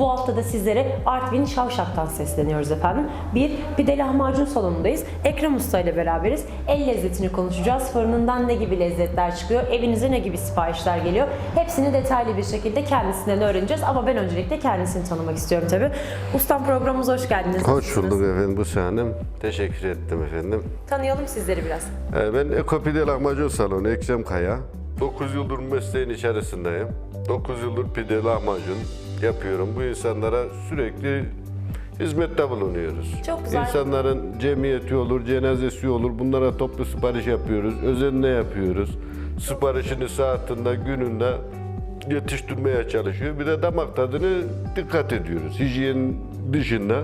Bu hafta da sizlere Artvin Şavşak'tan sesleniyoruz efendim. Bir pide lahmacun salonundayız. Ekrem Usta ile beraberiz. El lezzetini konuşacağız. Fırınından ne gibi lezzetler çıkıyor? Evinize ne gibi siparişler geliyor? Hepsini detaylı bir şekilde kendisinden öğreneceğiz. Ama ben öncelikle kendisini tanımak istiyorum tabii. Ustam programımıza hoş geldiniz. Hoş bulduk efendim bu Hanım. Teşekkür ettim efendim. Tanıyalım sizleri biraz. Ee, Ben Ekopide Lahmacun Salonu Ekrem Kaya. 9 yıldır mesleğin içerisindeyim. 9 yıldır pide lahmacun yapıyorum. Bu insanlara sürekli hizmette bulunuyoruz. Çok güzel. İnsanların cemiyeti olur, cenazesi olur. Bunlara toplu sipariş yapıyoruz. Özenle yapıyoruz. Siparişini saatinde, gününde yetiştirmeye çalışıyor. Bir de damak tadını dikkat ediyoruz. Hijyen dışında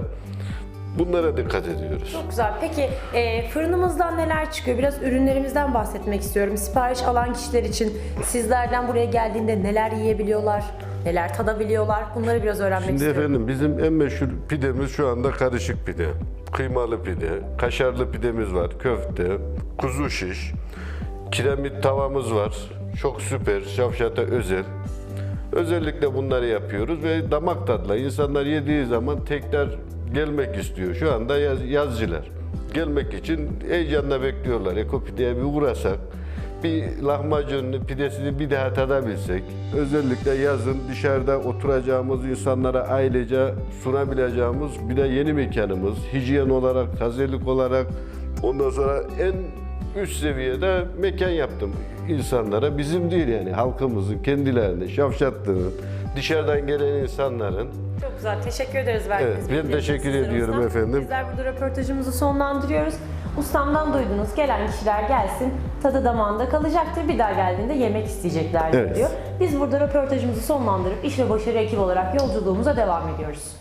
bunlara dikkat ediyoruz. Çok güzel. Peki e, fırınımızdan neler çıkıyor? Biraz ürünlerimizden bahsetmek istiyorum. Sipariş alan kişiler için sizlerden buraya geldiğinde neler yiyebiliyorlar? Neler tadabiliyorlar? Bunları biraz öğrenmek Şimdi istiyorum. efendim bizim en meşhur pidemiz şu anda karışık pide. Kıymalı pide, kaşarlı pidemiz var, köfte, kuzu şiş, kiremit tavamız var. Çok süper, şavşata özel. Özellikle bunları yapıyoruz ve damak tadla insanlar yediği zaman tekrar gelmek istiyor. Şu anda yaz, yazcılar. Gelmek için heyecanla bekliyorlar. Ekopideye bir uğrasak, bir lahmacun pidesini bir daha tadabilsek, özellikle yazın dışarıda oturacağımız insanlara ailece sunabileceğimiz bir de yeni mekanımız, hijyen olarak, tazelik olarak, ondan sonra en üst seviyede mekan yaptım insanlara. Bizim değil yani halkımızın kendilerine, Şavşatlı'nın, dışarıdan gelen insanların Çok güzel. Teşekkür ederiz verdiğiniz Evet, ben teşekkür ediyorum efendim. Bizler burada röportajımızı sonlandırıyoruz. Ustamdan duydunuz. Gelen kişiler gelsin. Tadı damağında kalacaktır. Bir daha geldiğinde yemek isteyeceklerdir Evet. diyor. Biz burada röportajımızı sonlandırıp iş ve başarı ekibi olarak yolculuğumuza devam ediyoruz.